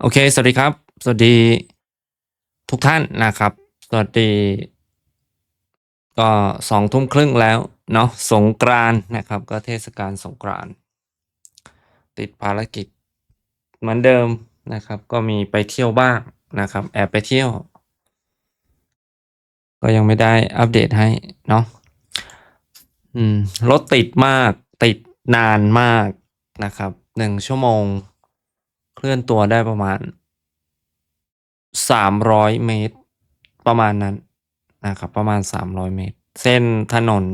โอเค สวัสดีครับ สวัสดีทุกท่านนะครับ สวัสดี ก็สองทุ่มครึ่งแล้วเนาะสงกรานนะครับ ก็เทศกาลสงกรานติดภารกิจเหมือนเดิมนะครับ ก็มีไปเที่ยวบ้างนะครับ แอบไปเที่ยว ก็ยังไม่ได้อัปเดตให้เนาะอืมรถติดมากติดนานมากนะครับหนึ่งชั่วโมง ลื่อนตัวได้ประมาณสามร้อยเมตร ประมาณนั้นนะครับประมาณสามร้อยเมตร เส้นถนน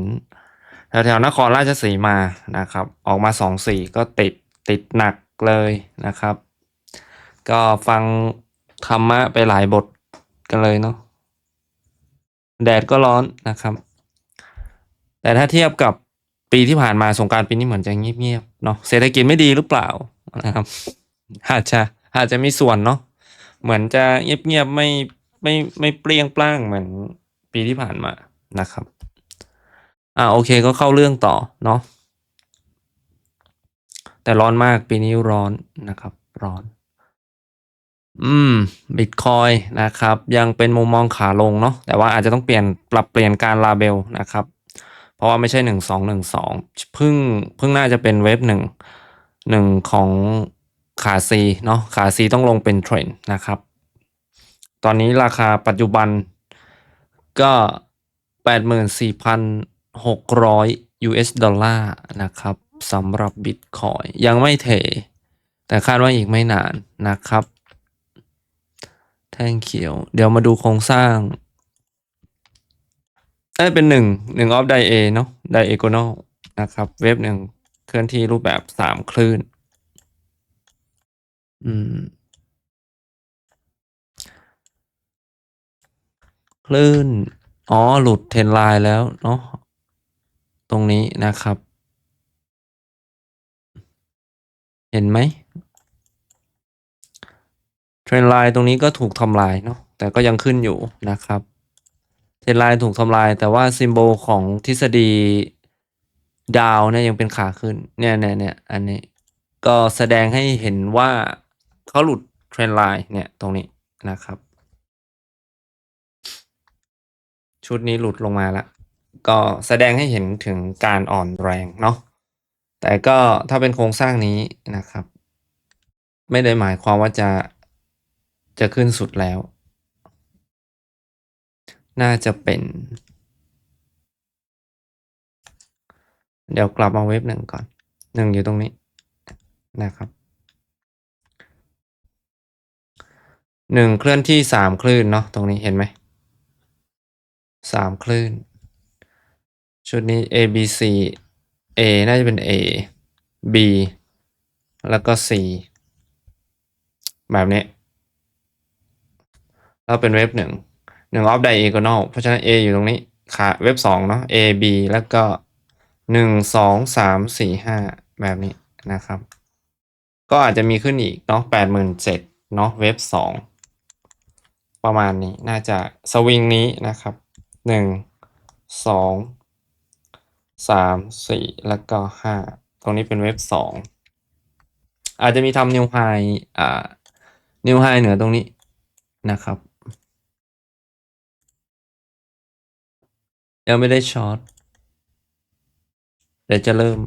แถวๆนครราชสีมานะครับ ออกมาสองสี่ก็ติดติดหนักเลยนะครับ ก็ฟังธรรมะไปหลายบทกันเลยเนาะแดดก็ร้อนนะครับ แต่ถ้าเทียบกับปีที่ผ่านมาสงการปีนี้เหมือนจะเงียบๆเนาะเศรษฐกิจไม่ดีหรือเปล่านะครับ อาจจะอาจจะมีส่วนเนาะเหมือนจะเงียบๆไม่ไม่ไม่เปรี้ยงปร้างเหมือนปีที่ผ่านมานะครับ อ่าโอเคก็เข้าเรื่องต่อเนาะแต่ร้อนมากปีนี้ร้อนนะครับ ร้อน อืมบิตคอยนะครับ ยังเป็นมุมมองขาลงเนาะแต่ว่าอาจจะต้องเปลี่ยนปรับเปลี่ยนการลาเบลนะครับ เพราะว่าไม่ใช่หนึ่งสองหนึ่งสองพิ่งพิ่งน่าจะเป็นเว็บหนึ่งหนึ่งของ ขาซีเนาะขาซีต้องลงเป็นเทรนด์นะครับ ตอนนี้ราคาปัจจุบันก็แปดหมื่นสี่พันหกร้อย US ดอลลาร์นะครับสำหรับบิตคอยยังไม่เท แต่คาดว่าอีกไม่นานนะครับ แท่งเขียว เดี๋ยวมาดูโครงสร้างได้เป็นหนึ่งหนึ่งออฟไดเอเนาะไดเอโกนอลนะครับ เว็บหนึ่งเคลื่อนที่รูปแบบสามคลื่น อืม คลื่น อ๋อ หลุดเทรนไลน์แล้วเนาะ ตรงนี้นะครับ เห็นไหม เทรนไลน์ตรงนี้ก็ถูกทำลายเนาะ แต่ก็ยังขึ้นอยู่นะครับ เทรนไลน์ถูกทำลาย แต่ว่าซิมโบลของทฤษฎีดาวเนี่ยยังเป็นขาขึ้น เนี่ยเนี่ยเนี่ยอันนี้ ก็แสดงให้เห็นว่า เขาหลุดเทรนไลน์เนี่ยตรงนี้นะครับ ชุดนี้หลุดลงมาแล้วก็แสดงให้เห็นถึงการอ่อนแรงเนาะแต่ก็ถ้าเป็นโครงสร้างนี้นะครับ ไม่ได้หมายความว่าจะจะขึ้นสุดแล้ว น่าจะเป็น เดี๋ยวกลับมาเว็บหนึ่งก่อนหนึ่งอยู่ตรงนี้นะครับ หนึ่งเคลื่อนที่สามคลื่นเนาะตรงนี้เห็นไหมสามคลื่น ชุดนี้ A B C A น่าจะเป็น A B แล้วก็ C แบบนี้แล้วเป็นเว็บหนึ่งหนึ่งออฟไดเอ g ก n a l เพราะฉะนั้น A อยู่ตรงนี้ขาเว็บสองเนาะ A B แล้วก็หนึ่งสองสามสี่ห้าแบบนี้นะครับ ก็อาจจะมีขึ้นอีกเนาะแปดหมื่นเจ็ดเนาะเว็บสอง ประมาณนี้น่าจะสวิงนี้นะครับหนึ่งสองสามสี่แล้วก็ห้าตรงนี้เป็นเว็บสองอาจจะมีทำนิวไฮอ่านิวไฮเหนือตรงนี้นะครับ ยังไม่ได้ช็อตเดี๋ยวจะเริ่ม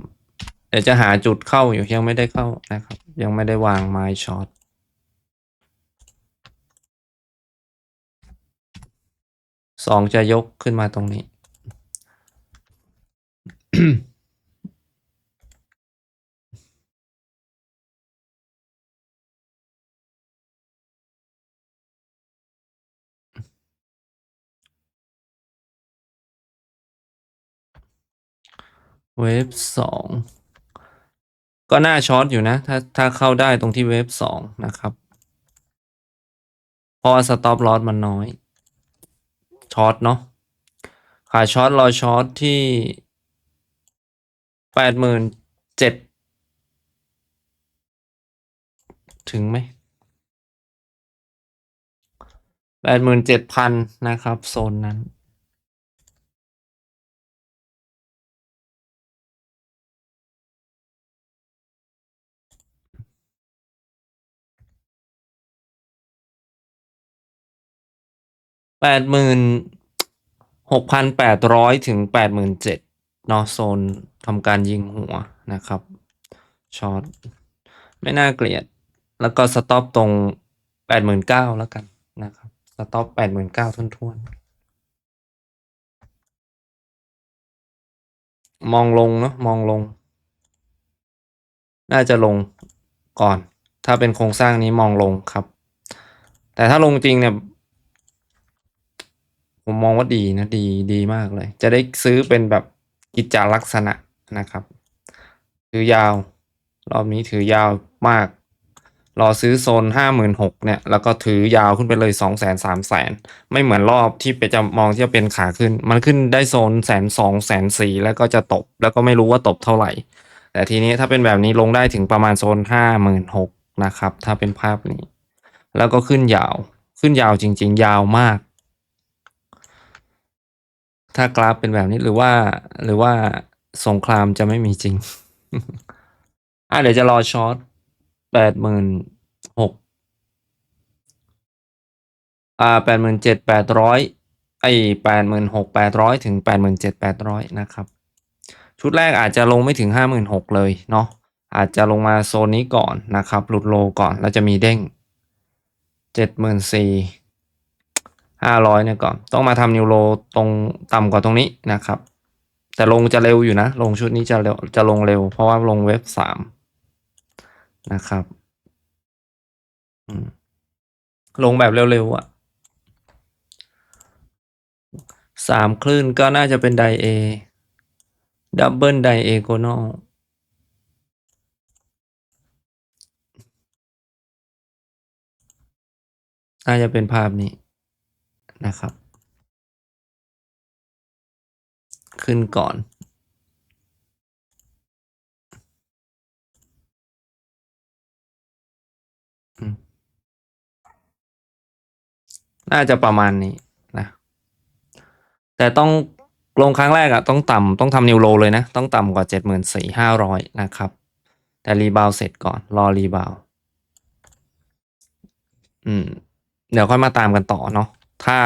เดี๋ยวจะหาจุดเข้าอยู่ยังไม่ได้เข้านะครับ ยังไม่ได้วางไม้ช็อต สองจะยกขึ้นมาตรงนี้ เวฟสองก็น่าช็อตอยู่นะ ถ้าถ้าเข้าได้ตรงที่เวฟสองนะครับ เพราะสต็อปลอสมันน้อย ช็อตเนาะขายช็อตรอช็อตที่แปดหมื่นเจ็ดถึงไหมแปดหมื่นเจ็ดพันนะครับ โซนนั้น แปดหมื่นหกพันแปดร้อยถึงแปดหมื่นเจ็ดเนาะโซนทำการยิงหัวนะครับช็อตไม่น่าเกลียด แล้วก็สต็อปตรงแปดหมื่นเก้าแล้วกันนะครับสต็อปแปดหมื่นเก้าทุ่นๆ มองลงเนาะมองลง น่าจะลงก่อน ถ้าเป็นโครงสร้างนี้มองลงครับ แต่ถ้าลงจริงเนี่ย ผมมองว่าดีนะดีดีมากเลย จะได้ซื้อเป็นแบบกิจจลักษณะนะครับ ถือยาว รอบนี้ถือยาวมาก รอซื้อโซนห้าหมื่นหกเนี่ย แล้วก็ถือยาวขึ้นไปเลยสองแสนสามแสนไม่เหมือนรอบที่ไปจะมองที่จะเป็นขาขึ้น มันขึ้นได้โซนแสนสองแสนสี่แล้วก็จะตบ แล้วก็ไม่รู้ว่าตบเท่าไหร่ แต่ทีนี้ถ้าเป็นแบบนี้ลงได้ถึงประมาณโซนห้าหมื่นหกนะครับ ถ้าเป็นภาพนี้ แล้วก็ขึ้นยาว ขึ้นยาวจริง ๆ ยาวมาก ถ้ากราฟเป็นแบบนี้หรือว่า หรือว่าสงครามจะไม่มีจริง อะเดี๋ยวจะรอช็อตแปดหมื่นหกอ่าแปดหมื่นเจ็ดแปดร้อยไอแปดหมื่นหกแปดร้อยถึงแปดหมื่นเจ็ดแปดร้อยนะครับ ชุดแรกอาจจะลงไม่ถึงห้าหมื่นหกเลยเนาะอาจจะลงมาโซนนี้ก่อนนะครับ หลุดโลก่อนแล้วจะมีเด้งเจ็ดหมื่นสี่ ห้าร้อยเนี่ยก่อน ต้องมาทำนิวโลตรงต่ำกว่าตรงนี้นะครับ แต่ลงจะเร็วอยู่นะ ลงชุดนี้จะเร็วจะลงเร็ว เพราะว่าลงเว็บสามนะครับลงแบบเร็วๆอะสามคลื่นก็น่าจะเป็นไดเอดับเบิลไดเอโกนอลน่าจะเป็นภาพนี้ นะครับ ขึ้นก่อน น่าจะประมาณนี้นะ แต่ต้องลงครั้งแรกอะต้องต่ำต้องทำนิวโลเลยนะ ต้องต่ำกว่าเจ็ดหมื่นสี่ห้าร้อยนะครับ แต่รีบาวเสร็จก่อน รอรีบาวอืม เดี๋ยวค่อยมาตามกันต่อเนาะ ถ้า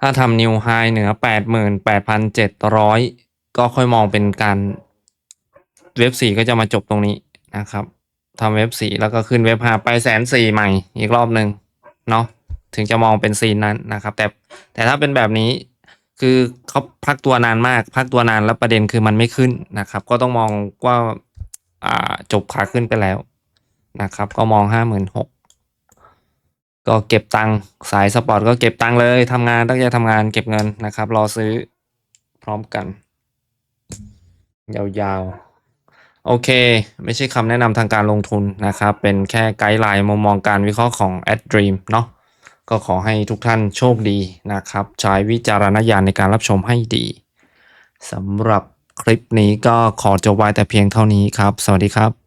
ถ้าทำนิวไฮเหนือแปดหมื่นแปดพันเจ็ดร้อยก็ค่อยมองเป็นการเว็บสี่ก็จะมาจบตรงนี้นะครับทำเว็บสี่แล้วก็ขึ้นเว็บห้าไปแสนสี่ใหม่อีกรอบหนึ่งเนาะถึงจะมองเป็นซีนนั้นนะครับ แต่แต่ถ้าเป็นแบบนี้คือเขาพักตัวนานมาก พักตัวนานแล้วประเด็นคือมันไม่ขึ้นนะครับ ก็ต้องมองว่าอ่าจบขาขึ้นไปแล้วนะครับ ก็มองห้าหมื่นหก ก็เก็บตังค์สายสปอร์ตก็เก็บตังค์เลยทำงานตั้งใจทำงานเก็บเงินนะครับ รอซื้อพร้อมกัน ยาวๆ โอเค ไม่ใช่คำแนะนำทางการลงทุนนะครับ เป็นแค่ไกด์ไลน์มุมมองการวิเคราะห์ของ a d Dream เนาะก็ขอให้ทุกท่านโชคดีนะครับ ใช้วิจารณญาณในการรับชมให้ดีสำหรับคลิปนี้ก็ขอจบไว้แต่เพียงเท่านี้ครับ สวัสดีครับ